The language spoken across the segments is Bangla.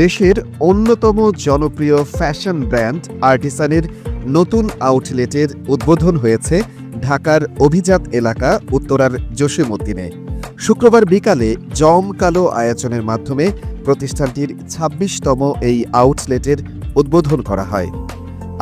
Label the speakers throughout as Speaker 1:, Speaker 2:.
Speaker 1: দেশের অন্যতম জনপ্রিয় ফ্যাশন ব্র্যান্ড আর্টিসানের নতুন আউটলেটের উদ্বোধন হয়েছে ঢাকার অভিজাত এলাকা উত্তরার জসিমুদ্দিনে শুক্রবার বিকালে জমকালো আয়োজনের মাধ্যমে প্রতিষ্ঠানটির ছাব্বিশতম এই আউটলেটের উদ্বোধন করা হয়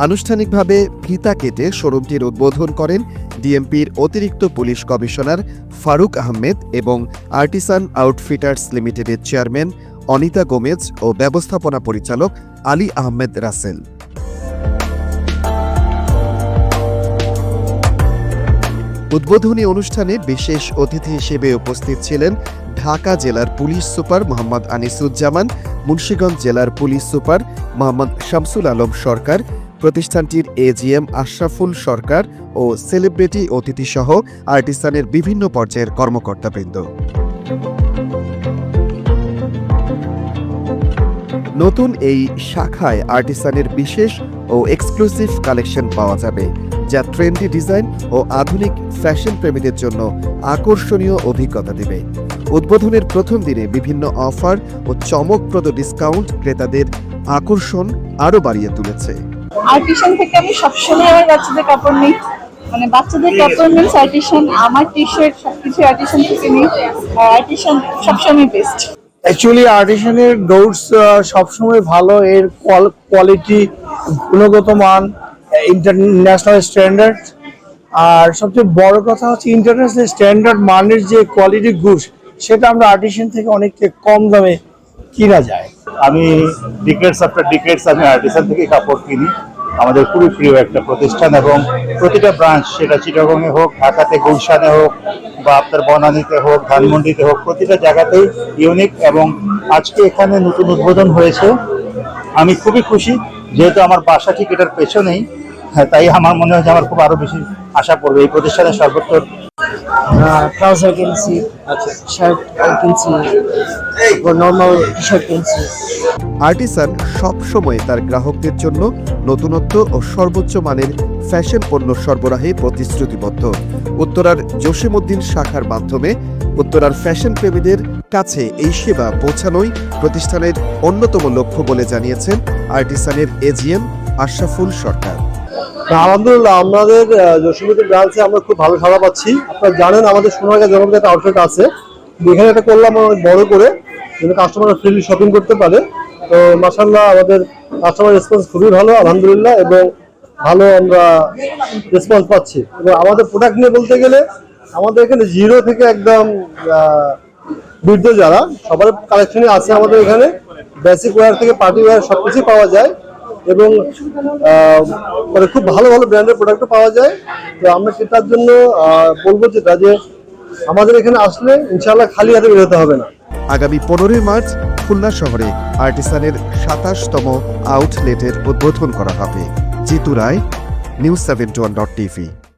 Speaker 1: আনুষ্ঠানিকভাবে ফিতা কেটে শোরুমটির উদ্বোধন করেন ডিএমপির অতিরিক্ত পুলিশ কমিশনার ফারুক আহমেদ এবং আর্টিসান আউটফিটার্স লিমিটেডের চেয়ারম্যান অনিতা গোমেজ ও ব্যবস্থাপনা পরিচালক আলী আহমেদ রাসেল উদ্বোধনী অনুষ্ঠানে বিশেষ অতিথি হিসেবে উপস্থিত ছিলেন ঢাকা জেলার পুলিশ সুপার মোহাম্মদ আনিসুজ্জামান মুন্সীগঞ্জ জেলার পুলিশ সুপার মোহাম্মদ শামসুল আলম সরকার প্রতিষ্ঠানটির এজিএম আশরাফুল সরকার ও সেলিব্রিটি অতিথিসহ আর্টিস্তানের বিভিন্ন পর্যায়ের কর্মকর্তাবৃন্দ নতুন এই শাখায় আর্টিসানের বিশেষ ও এক্সক্লুসিভ কালেকশন পাওয়া যাবে যা ট্রেন্ডি ডিজাইন ও আধুনিক ফ্যাশন প্রেমীদের জন্য আকর্ষণীয় অভিজ্ঞতা দেবে উদ্বোধনের প্রথম দিনে বিভিন্ন অফার ও চমকপ্রদ ডিসকাউন্ট ক্রেতাদের আকর্ষণ আরও বাড়িয়ে তুলেছে
Speaker 2: থেকে আমি সবসময় আমার বাচ্চাদের কাপড় নিই মানে বাচ্চাদের কাপড় আমার টি শার্ট সবকিছু থেকে নিই সবসময় বেস্ট
Speaker 3: অ্যাকচুয়ালি আর্টিসানের ডোর্স সবসময় ভালো এর কোয়ালিটি গুণগত মান ইন্টারন্যাশনাল স্ট্যান্ডার্ড আর সবচেয়ে বড় কথা হচ্ছে ইন্টারন্যাশনাল স্ট্যান্ডার্ড মানের যে কোয়ালিটি গুডস সেটা আমরা আর্টিসান থেকে অনেকটা কম দামে কিনা যায়
Speaker 4: আমি ডিকেটস আফটার ডিকেটস আমি আর্টিসান থেকে কাপড় কিনি আমাদের খুবই প্রিয় একটা প্রতিষ্ঠান এবং প্রতিটা ব্রাঞ্চ সেটা চিটাগংয়ে হোক ঢাকাতে গুলশানে হোক বা আপনার বনানীতে হোক ধানমন্ডিতে হোক প্রতিটা জায়গাতেই ইউনিক এবং আজকে এখানে নতুন উদ্বোধন হয়েছে আমি খুবই খুশি যেহেতু আমার বাসা ঠিক এটার পেছনেই হ্যাঁ, তাই আমার মনে হয় যে আমার খুব আরও বেশি আশা করবে এই প্রতিষ্ঠানের সর্বোত্তর
Speaker 5: ট্রাউজার কিনছি শার্ট আচ্ছা। কিনছি নর্মাল শার্ট কিনছি
Speaker 1: আর্টিসান সবসময় তার গ্রাহকদের জন্য নতুনত্ব ও সর্বোচ্চ মানের ফ্যাশন পণ্য সরবরাহে প্রতিশ্রুতিবদ্ধ উত্তরার জসিমুদ্দিন শাখার মাধ্যমে উত্তরার ফ্যাশন প্রেমীদের কাছে এই সেবা পৌঁছানোই প্রতিষ্ঠানের অন্যতম লক্ষ্য বলে জানিয়েছেন আর্টিসানের এজিএম আশরাফুল সরকার
Speaker 6: আলহামদুলিল্লাহ আমাদের যশোমীতে ব্রাঞ্চে আমরা খুব ভালো সাড়া পাচ্ছি আপনারা জানেন আমাদের সোনারগাঁ জনপ্রিয় একটা আউটলেট আছে যেখানে এটা করলাম অনেক বড় করে যেন কাস্টমাররা ফ্রিলি শপিং করতে পারে তো মাসাল্লাহ আমাদের কাস্টমার রেসপন্স খুবই ভালো আলহামদুলিল্লাহ এবং ভালো আমরা রেসপন্স পাচ্ছি এবং আমাদের প্রোডাক্ট নিয়ে বলতে গেলে আমাদের এখানে জিরো থেকে একদম বৃদ্ধ যারা সবার কালেকশনই আছে আমাদের এখানে বেসিক ওয়্যার থেকে পার্টি ওয়ার সব কিছুই পাওয়া যায় এবং মানে খুব ভালো ভালো ব্র্যান্ডের প্রোডাক্টও পাওয়া যায় তো আমরা সেটার জন্য বলবো যেটা যে আমাদের এখানে আসলে ইনশাল্লাহ খালি হাতে বেরোতে হবে না
Speaker 1: আগামী পনেরোই মার্চ খুলনা শহরে আর্টিসানের সাতাশতম আউটলেটের উদ্বোধন করা হবে Jitu Roy news seven two one dot TV